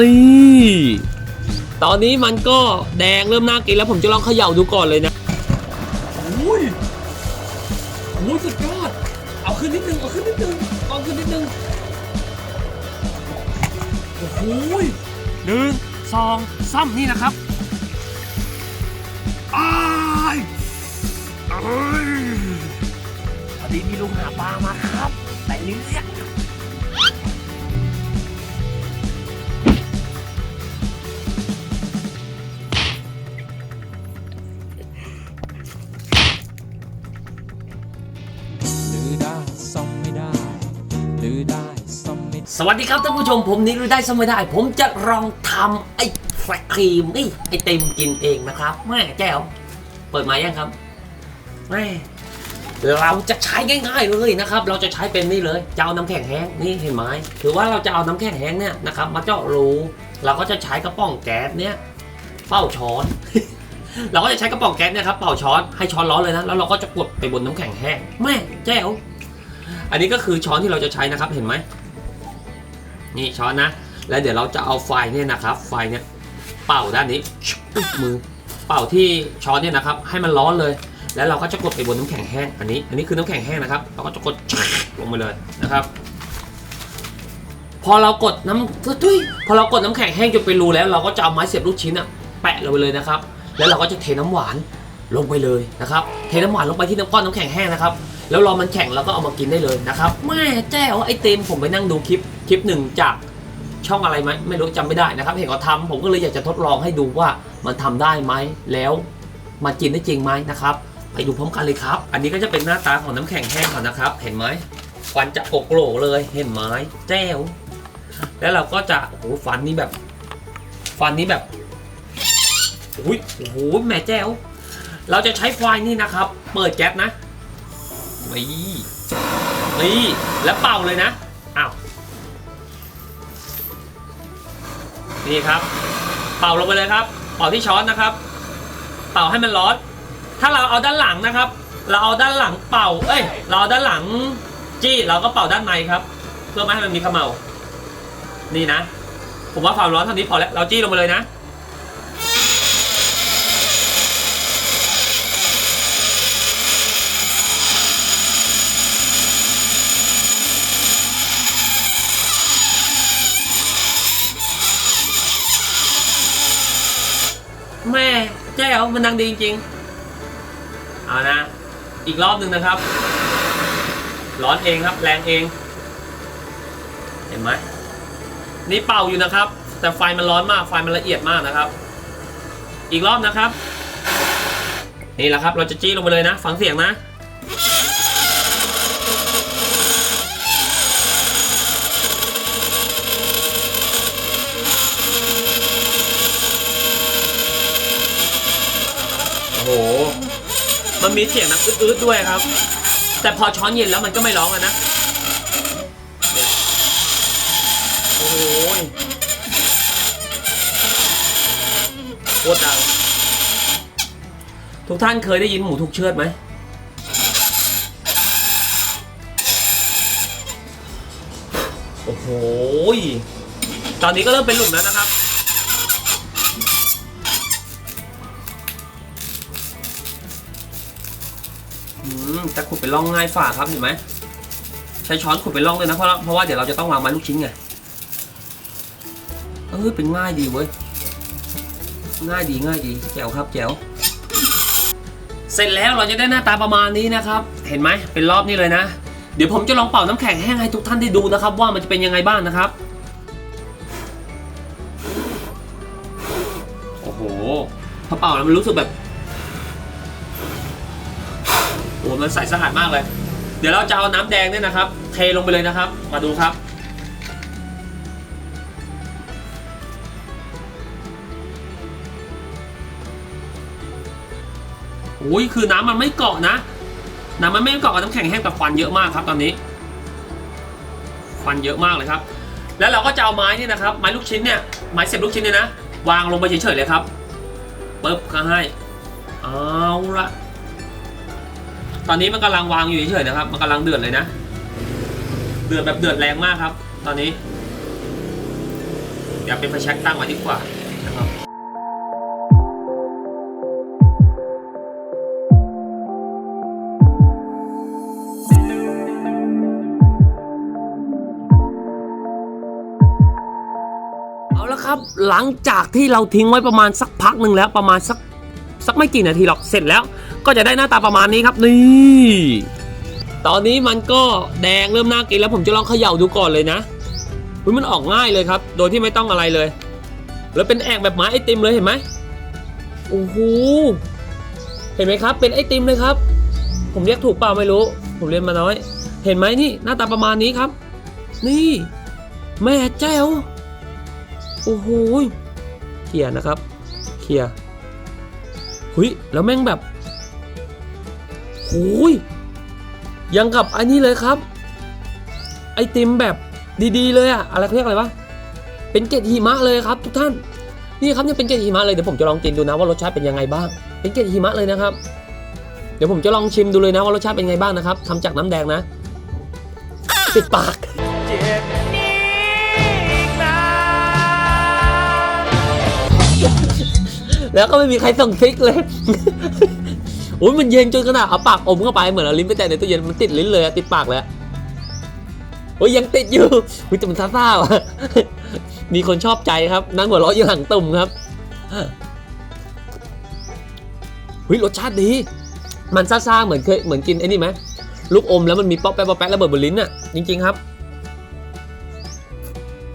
นี่ ตอนนี้มันก็แดงเริ่มน่ากินแล้วผมจะลองเขย่าดูก่อนเลยนะอุ้ยอุ้ยสุดยอดเอาขึ้นนิดนึงเอาขึ้นนิดนึงเอาขึ้นนิดนึงโอ้โหหนึ่งสองสามนี่นะครับอ้ายอ้ยพอดีมีลุงหาปลามาครับ แต่นี้เนี่ย สวัสดีครับท่านผู้ชมผมนิรุได้สมัยได้ ผมจะลองทำไอ้แฟครีมนี่ไอเต็มกินเองนะครับแม่แจ้วเปิดมายังครับแม่เราจะใช้ง่ายๆเลยนะครับ เราจะใช้เป็นนี่เลยจะเอาน้ำแข็งแห้งนี่เห็นไหมถือว่าเราจะเอาน้ำแข็งแห้งเนี่ยนะครับมาเจาะรูเราก็จะใช้กระป๋องแก๊สเนี่ยเป้าช้อน เราก็จะใช้กระป๋องแก๊สเนี่ยครับเป่าช้อนให้ช้อนร้อนเลยนะแล้วเราก็จะกดไปบนน้ำแข็งแห้งแม่แจ้วอันนี้ก็คือช้อนที่เราจะใช้นะครับเห็นไหม นี่ช้อนนะ แล้วเดี๋ยวเราจะเอาไฟเนี่ยนะครับ ไฟเนี่ยเป่าด้านนี้อุ๊ยมือเป่าที่ช้อนเนี่ยนะครับ ให้มันร้อนเลย แล้วเราก็จะกดไปบนน้ำแข็งแห้งอันนี้ อันนี้คือน้ำแข็งแห้งนะครับ เราก็จะกดลงไปเลยนะครับ พอเรากดน้ำทุยพอเรากดน้ำแข็งแห้งจนเป็นรูแล้ว เราก็จะเอาไม้เสียบลูกชิ้นอะแปะลงไปเลยนะครับ แล้วเราก็จะเทน้ำหวาน ลงไปเลยนะครับเทน้ำหวานลงไปที่น้ำก้อนน้ำแข็งแห้งนะครับแล้วรอมันแข็งแล้วก็เอามากินได้เลยนะครับแม่แจ้วไอเต็มผมไปนั่งดูคลิปคลิปหนึ่งจากช่องอะไรไหมไม่รู้จำไม่ได้นะครับ เห็นเขาทำผมก็เลยอยากจะทดลองให้ดูว่ามันทำได้ไหมแล้วมันกินได้จริงไหมนะครับ ไปดูพร้อมกันเลยครับ อันนี้ก็จะเป็นหน้าตาของน้ำแข็งแห้งเขานะครับ เห็นไหมฟันจะโกโกรเลยเห็นไหมแจ้วแล้วเราก็จะโอ้โหฟันนี้แบบ ฟันนี้แบบอุ้ยโอ้โหแม่แจ้ว เราจะใช้ไฟนี่นะครับ เปิดแก๊สนะนี่นี่แล้วเป่าเลยนะอ้าวนี่ครับ เป่าลงไปเลยครับ เป่าที่ช้อนนะครับ เป่าให้มันร้อน ถ้าเราเอาด้านหลังนะครับ เราเอาด้านหลังเป่า เอ้ย เราเอาด้านหลังจี้เราก็เป่าด้านในครับ เพื่อไม่ให้มันมีเขมเมานี่นะ ผมว่าความร้อนเท่านี้พอแล้ว เราจี้ลงไปเลยนะ มันดังดีจริงๆเอานะ อีกรอบหนึ่งนะครับร้อนเองครับแรงเอง เห็นไหมนี่เป่าอยู่นะครับ แต่ไฟมันร้อนมากไฟมันละเอียดมากนะครับ อีกรอบนะครับ นี่แหละครับเราจะจี้ลงไปเลยนะ ฟังเสียงนะ โอ้โห มันมีเสียงนักอื้ดๆด้วยครับ แต่พอช้อนเย็นแล้วมันก็ไม่ร้องอะนะเนี่ยโอ้โหโคตรดัง ทุกท่านเคยได้ยินหมูทุกเชือดไหมโอ้โห ตอนนี้ก็เริ่มเป็นหลุมแล้วนะครับ อืมแต่ขุดเป็นร่องง่ายฝ่าครับเห็นไหมใช้ช้อนขุดเป็นร่องเลยนะเพราะเพราะว่าเดี๋ยวเราจะต้องวางไม้ลูกชิ้นไงเออเป็นง่ายดีเว้ยง่ายดีง่ายดีแจ๋วครับแจ๋วเสร็จแล้วเราจะได้หน้าตาประมาณนี้นะครับ เห็นไหมเป็นรอบนี้เลยนะ เดี๋ยวผมจะลองเป่าน้ำแข็งแห้งให้ทุกท่านได้ดูนะครับ ว่ามันจะเป็นยังไงบ้างนะครับ โอ้โหพอเป่าแล้วมันรู้สึกแบบ มันใสสะอาดมากเลย เดี๋ยวเราจะเอาน้ำแดงเนี่ยนะครับ เทลงไปเลยนะครับ มาดูครับ โอ้ยคือน้ำมันไม่เกาะนะ น้ำมันไม่เกาะกับน้ำแข็งแห้งแต่ควันเยอะมากครับตอนนี้ควันเยอะมากเลยครับ แล้วเราก็จะเอาไม้นี่นะครับ ไม้ลูกชิ้นเนี่ยไม้เสียบลูกชิ้นเนี่ยนะ วางลงไปเฉยๆเลยครับปึ๊บก็ให้เอาละ ตอนนี้มันกำลังวางอยู่เฉยๆนะครับ มันกำลังเดือดเลยนะ เดือดแบบเดือดแรงมากครับ ตอนนี้ เดี๋ยวเป็นไฟแช็กตั้งไว้ดีกว่านะครับเอาละครับหลังจากที่เราทิ้งไว้ประมาณสักพักหนึ่งแล้วประมาณสักสักไม่กี่นาทีหรอกเสร็จแล้ว ก็จะได้หน้าตาประมาณนี้ครับนี่ ตอนนี้มันก็แดงเริ่มน่ากินแล้วผมจะลองเขย่าดูก่อนเลยนะอุ๊ยมันออกง่ายเลยครับ โดยที่ไม่ต้องอะไรเลย แล้วเป็นแอกแบบไม้ไอติมเลยเห็นไหมโอ้โหเห็นไหมครับ เป็นไอติมเลยครับ ผมเรียกถูกเปล่าไม่รู้ ผมเรียนมาน้อย เห็นไหมนี่หน้าตาประมาณนี้ครับ นี่ แม่เจ้าโอ้โหเคลียนะครับเคลียหุยแล้วแม่งแบบ โอ้ยยังกับอันนี้เลยครับ ไอติมแบบดีๆ เลยอะอะไรเขาเรียกอะไรวะเป็นเกล็ดหิมะเลยครับ ทุกท่านนี่ครับเนี่ยเป็นเกล็ดหิมะเลยเดี๋ยวผมจะลองกินดูนะว่ารสชาติเป็นยังไงบ้าง เป็นเกล็ดหิมะเลยนะครับ เดี๋ยวผมจะลองชิมดูเลยนะว่ารสชาติเป็นไงบ้างนะครับทำจากน้ำแดงนะติดปากแล้วก็ไม่มีใครส่งซิกเลย โอ้ยมันเย็นจนขนาดเอาปากอมเข้าไปเหมือนเอาลิ้นไปแตะในตู้เย็นมันติดลิ้นเลยอะติดปากเลยโอ้ยยังติดอยู่อุ้ยแต่มันซ่าๆว่ะมีคนชอบใจครับ นั่งหัวเราะอยู่หลังตุ่มครับเฮ้ยรสชาติดี มันซ่าๆเหมือนเคยเหมือนกินไอ้นี่ไหมลูกอมแล้วมันมีป๊อกแป๊กป๊อกแป๊กระเบิดบนลิ้นอะจริง ๆครับ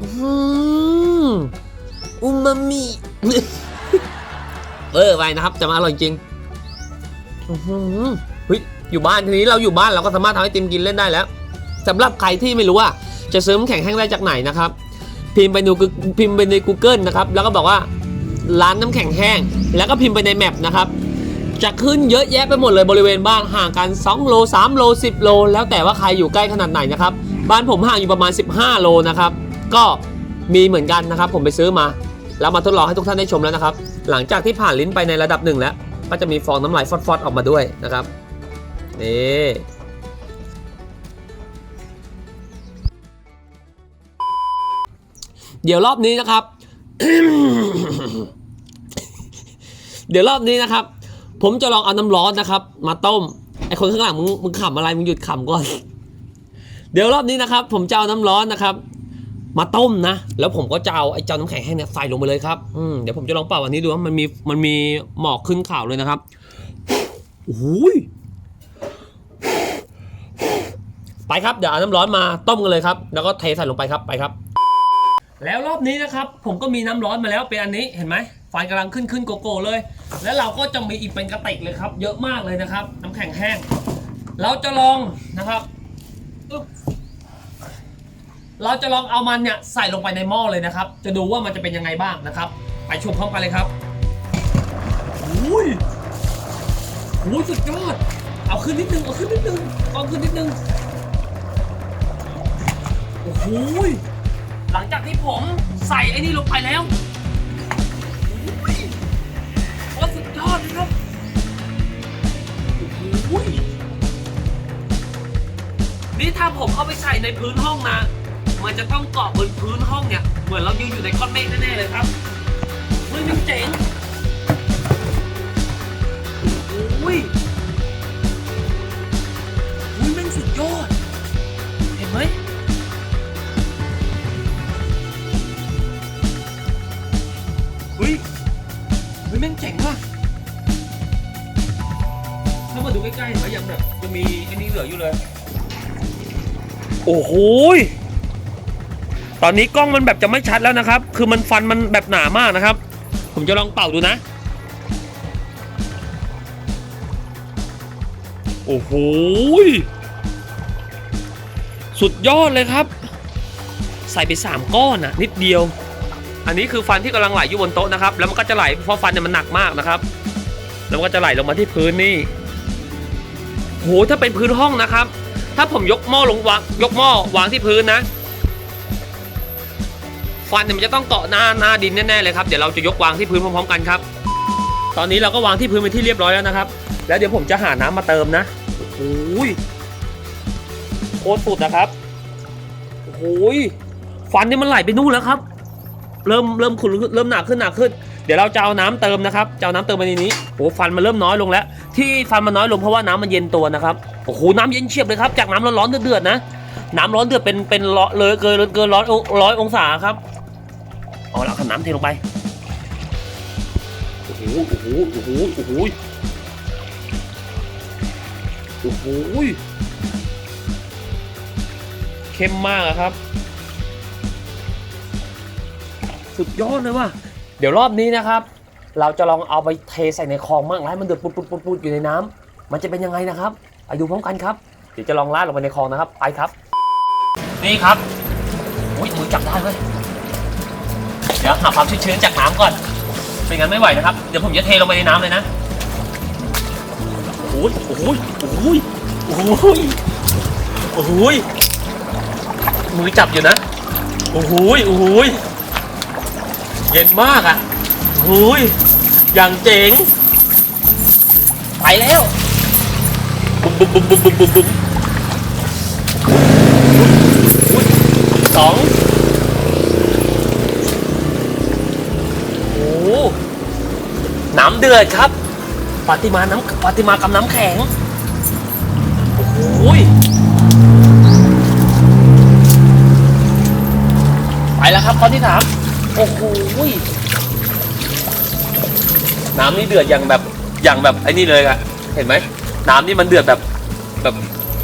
อืมอูมามิเออไปนะครับ จะมาอร่อยจริง อื้อหือเฮ้ยอยู่บ้านทีนี้เราอยู่บ้านเราก็สามารถทำให้ติมกินเล่นได้แล้วสำหรับใครที่ไม่รู้ว่าจะซื้อน้ำแข็งแห้งได้จากไหนนะครับ พิมพ์ไปในพิมพ์ไปใน Google นะครับ แล้วก็บอกว่าร้านน้ำแข็งแห้ง แล้วก็พิมพ์ไปในแมปนะครับ จะขึ้นเยอะแยะไปหมดเลยบริเวณบ้านห่างกัน 2 โล 3 โล 10 โล แล้วแต่ว่าใครอยู่ใกล้ขนาดไหนนะครับ บ้านผมห่างอยู่ประมาณ 15 โลนะครับ ก็มีเหมือนกันนะครับ ผมไปซื้อมา แล้วมาทดลองให้ทุกท่านได้ชมแล้วนะครับ หลังจากที่ผ่านลิ้นไปในระดับหนึ่งแล้ว ก็จะมีฟองน้ำลายฟอดๆออกมาด้วยนะครับนี่เดี๋ยวรอบนี้นะครับ เดี๋ยวรอบนี้นะครับ ผมจะลองเอาน้ำร้อนนะครับ มาต้ม ไอคนข้างหลังมึงมึงขำอะไรมึงหยุดขำก่อน เดี๋ยวรอบนี้นะครับ ผมจะเอาน้ำร้อนนะครับ มาต้มนะ แล้วผมก็จะเอาไอ้เจ้าน้ำแข็งแห้งเนี่ยใส่ลงไปเลยครับอืมเดี๋ยวผมจะลองเป่าอันนี้ดูว่ามันมีมันมีหมอกขึ้นข่าวเลยนะครับโอ้ยไปครับเดี๋ยวเอาน้ำร้อนมาต้มกันเลยครับ แล้วก็เทใส่ลงไปครับไปครับ แล้วรอบนี้นะครับ ผมก็มีน้ำร้อนมาแล้วเป็นอันนี้เห็นไหมไฟกำลังขึ้นขึ้นโกโก้เลย แล้วเราก็จะมีอีกเป็นกระติกเลยครับ เยอะมากเลยนะครับ น้ำแข็งแห้ง เราจะลองนะครับอึ๊บ เราจะลองเอามันเนี่ยใส่ลงไปในหม้อเลยนะครับ จะดูว่ามันจะเป็นยังไงบ้างนะครับ ไปชมพร้อมกันเลยครับอุ้ยอุ้ยสุดยอด เอาขึ้นนิดนึง เอาขึ้นนิดนึงเอาขึ้นนิดนึง โอ้โหยหลังจากที่ผมใส่ไอ้นี่ลงไปแล้วอุ้ยโอ้สุดยอดเลยครับ โอ้โหยนี่ถ้าผมเอาไปใส่ในพื้นห้องนะ มันจะต้องเกาะบนพื้นห้องเนี่ย เหมือนเรายืนอยู่ในก้อนเมฆแน่ๆเลยครับเฮ้ยมันเจ๋งโอ้ยอุ้ยแม่งสุดยอด เห็นไหมเฮ้ยเฮ้ยแม่งเจ๋งว่ะถ้ามาดูใกล้ๆเห็นไหมยังแบบยังมีไอ้นี่เหลืออยู่เลย โอ้โห ตอนนี้กล้องมันแบบจะไม่ชัดแล้วนะครับ คือมันฟันมันแบบหนามากนะครับ ผมจะลองเป่าดูนะ โอ้โห สุดยอดเลยครับ ใส่ไปสามก้อนอะนิดเดียว อันนี้คือฟันที่กำลังไหลอยู่บนโต๊ะนะครับ แล้วมันก็จะไหลเพราะฟันเนี่ยมันหนักมากนะครับ แล้วมันก็จะไหลลงมาที่พื้นนี่โหถ้าเป็นพื้นห้องนะครับ ถ้าผมยกหม้อลงวางยกหม้อวางที่พื้นนะ ฟันเนี่ยมันจะต้องเกาะหน้าหน้าดินแน่ๆเลยครับเดี๋ยวเราจะยกวางที่พื้นพร้อมๆกันครับ ตอนนี้เราก็วางที่พื้นเป็นที่เรียบร้อยแล้วนะครับ แล้วเดี๋ยวผมจะหาน้ำมาเติมนะโอ้ยโคตรสุดนะครับโอ้ยฟันนี่มันไหลไปนู่นแล้วครับ เริ่มเริ่มขุ่นเริ่มหนาขึ้นหนาขึ้น เดี๋ยวเราจะเอาน้ำเติมนะครับจะเอาน้ำเติมไปในนี้โอ้ฟันมันเริ่มน้อยลงแล้ว ที่ฟันมันน้อยลงเพราะว่าน้ำมันเย็นตัวนะครับโอ้โหน้ำเย็นเฉียบเลยครับจากน้ำร้อนๆเดือดๆนะ น้ำร้อนเดือดเป็นเป็นร้อยเลยเกินเกินร้อยร้อยองศาครับเอาละเอน้ำเทลงไปโอ้โหโอ้โหโอ้โหโอ้โหโอ้โหเข้มมากครับ สุดยอดเลยว่ะเดี๋ยวรอบนี้นะครับ เราจะลองเอาไปเทใส่ในคลองมั่งแล้วให้มันเดือดปุดปุดปุดปุดอยู่ในน้ำมันจะเป็นยังไงนะครับไปดูพร้อมกันครับ เดี๋ยวจะลองลาดลงไปในคลองนะครับ ไปครับ นี่ครับอุ้ยมือจับได้เว้ยเดี๋ยวหาความชื้นๆจากน้ำก่อนไม่งั้นไม่ไหวนะครับ เดี๋ยวผมจะเทลงไปในน้ำเลยนะโอ้โหโอ้โหโอ้โหโอ้โหโอ้โหมือจับอยู่นะโอ้โหโอ้โหเย็นมากอะหุยอย่างเจ๋งไปแล้วบุ้มบุ้มบุ้มบุ้มบุ้มบุ้มบุ้มอุ๊ย สองโอ้น้ำเดือดครับปฏิมาน้ำปฏิมากำน้ำแข็ง โอ้โหยไปแล้วครับข้อที่สามโอ้โหยน้ำนี่เดือดอย่างแบบอย่างแบบไอ้นี่เลยอะเห็นไหมน้ำนี่มันเดือดแบบ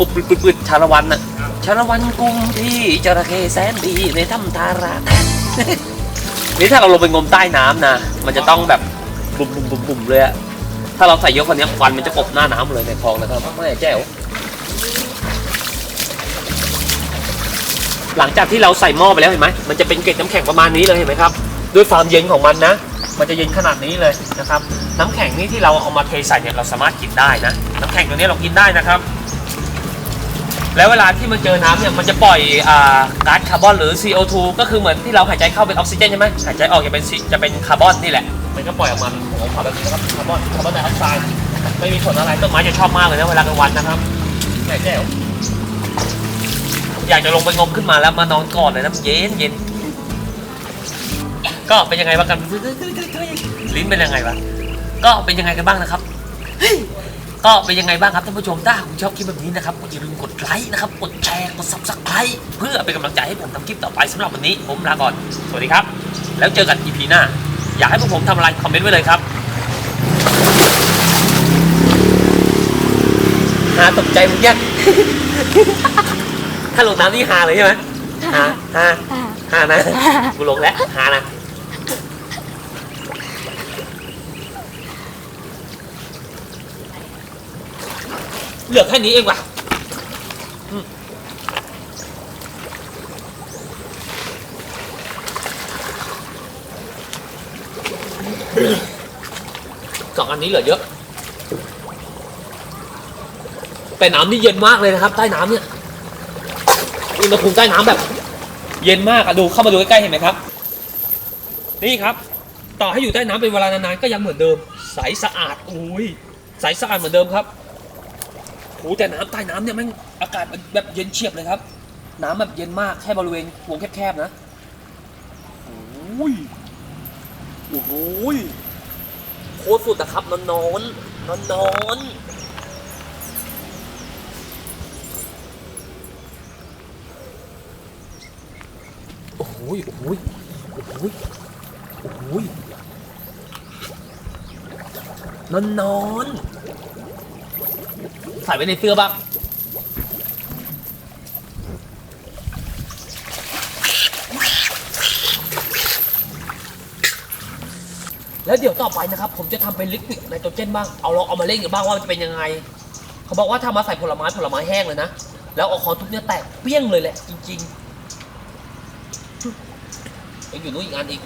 ปุ๊บปุ๊บปุ๊บปุ๊บชาละวันอะชาละวันกุมที่จระเข้แสนดีในถ้ำทาราแทนี่ถ้าเราลงไปงมใต้น้ำนะมันจะต้องแบบบุ่มบุ่มบุ่มบุ่มเลยอะถ้าเราใส่เยอะกว่านี้ควันมันจะกบหน้าน้ำเลยในคลองนะครับไม่แจ๋วหลังจากที่เราใส่หม้อไปแล้วเห็นไหมมันจะเป็นเกล็ดน้ำแข็งประมาณนี้เลยเห็นไหมครับ ด้วยความเย็นของมันนะ มันจะเย็นขนาดนี้เลยนะครับ น้ำแข็งนี่ที่เราเอามาเทใส่เนี่ยเราสามารถกินได้นะ น้ำแข็งตัวนี้เรากินได้นะครับ แล้วเวลาที่มันเจอน้ำเนี่ยมันจะปล่อยอ่าก๊าซคาร์บอนหรือ CO2 ก็คือเหมือนที่เราหายใจเข้าเป็นออกซิเจนใช่ไหมหายใจออกจะเป็นจะเป็นคาร์บอนนี่แหละ มันก็ปล่อยออกมาของขาแบบนี้นะครับคาร์บอนคาร์บอนไดออกไซด์ไม่มีผลอะไรต้นไม้จะชอบมากเลยนะเวลากลางวันนะครับแหม่แจ๋วอยากจะลงไปงมขึ้นมาแล้วมานอนกอดเลยนะเย็นเย็นก็เป็นยังไงบ้างกันลิ้นเป็นยังไงบ้างก็เป็นยังไงกันบ้างนะครับ ก็เป็นยังไงบ้างครับท่านผู้ชมถ้าคุณชอบคลิปแบบนี้นะครับก็อย่าลืมกดไลค์นะครับกดแชร์กด subscribe เพื่อเป็นกำลังใจให้ผมทำคลิปต่อไปสำหรับวันนี้ ผมลาก่อน สวัสดีครับ แล้วเจอกัน EP หน้า อยากให้พวกผมทำอะไรคอมเมนต์ไว้เลยครับหาตกใจมึงยังถ้าลงน้ำนี่ฮาเลยใช่ไหมฮาฮาฮานะกูลงแล้วฮานะ เหลือแค่นี้เองว่ะสองอันนี้เหลือเยอะ แต่น้ำนี่เย็นมากเลยนะครับ ใต้น้ำเนี่ยอุณหภูมิใต้น้ำแบบ เย็นมากอะดูเข้ามาดูใกล้ๆเห็นไหมครับ นี่ครับ ต่อให้อยู่ใต้น้ำเป็นเวลานานๆก็ยังเหมือนเดิม ใสสะอาดอุ้ยใสสะอาดเหมือนเดิมครับ โอ้แต่น้ำใต้น้ำเนี่ยแม่งอากาศมันแบบเย็นเฉียบเลยครับ น้ำแบบเย็นมากแค่บริเวณวงแคบๆนะโอ้ยโอ้โหยโคตรสุดนะครับนอนนอนนอนนอนๆโอ้โหยโอ้โหยโอ้โหยโอ้โหยนอนนอนใส่ไว้ในเสื้อบ้างแล้วเดี๋ยวต่อไปนะครับ ผมจะทำเป็นลิควิดไนโตรเจนบ้างเอาลองเอามาเล่นกันบ้างว่ามันจะเป็นยังไง เขาบอกว่าถ้ามาใส่ผลไม้ผลไม้แห้งเลยนะ แล้วเอาคอนทุบเนี่ยแตกเปี้ยงเลยแหละ จริงๆยังอยู่นู้นอีกอันอีก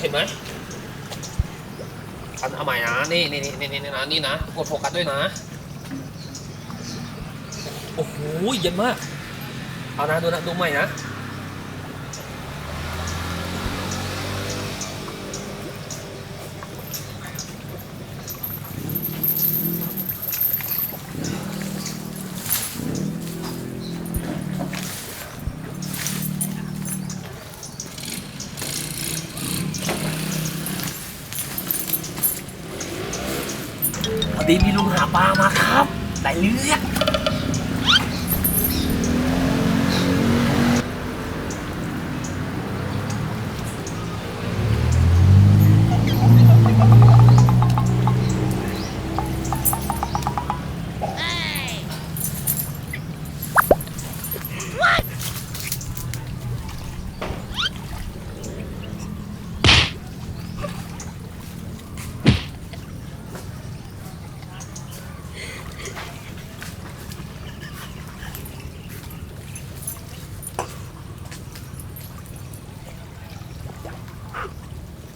เห็นไหมอันเอาใหม่นะ นี่นี่นี่นี่นี่นะนี่นะกดโฟกัสด้วยนะ โอ้โหเย็นมาก เอานะดูนะดูใหม่นะ ได้เลือด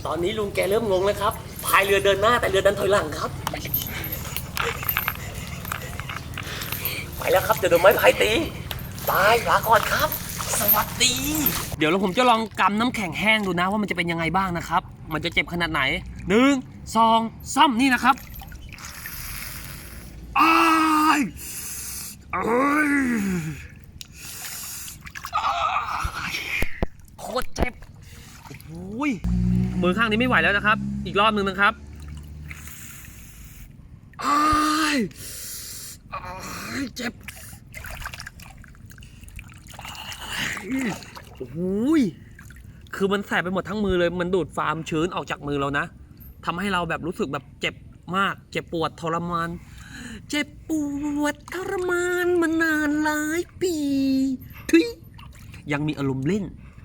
ตอนนี้ลุงแกเริ่มงงแล้วครับพายเรือเดินหน้าแต่เรือดินถอยหลังครับ ไปแล้วครับเดี๋ยวโดนไม้พายตีตายลาก่อนครับ สวัสดี เดี๋ยวเราผมจะลองกำน้ำแข็งแห้งดูนะว่ามันจะเป็นยังไงบ้างนะครับ มันจะเจ็บขนาดไหนหนึ่งสองซ้ำนี่นะครับอ้ายอ้ยอ้ายโคตรเจ็บ อ้ยมือข้างนี้ไม่ไหวแล้วนะครับ อีกรอบหนึ่งนะครับอ้ายอายเจ็บโอ้ยคือมันแสบไปหมดทั้งมือเลย มันดูดฟาร์มชื้นออกจากมือเรานะทำให้เราแบบรู้สึกแบบเจ็บมาก เจ็บปวดทรมาน เจ็บปวดทรมานมานานหลายปีทุยยังมีอารมณ์เล่น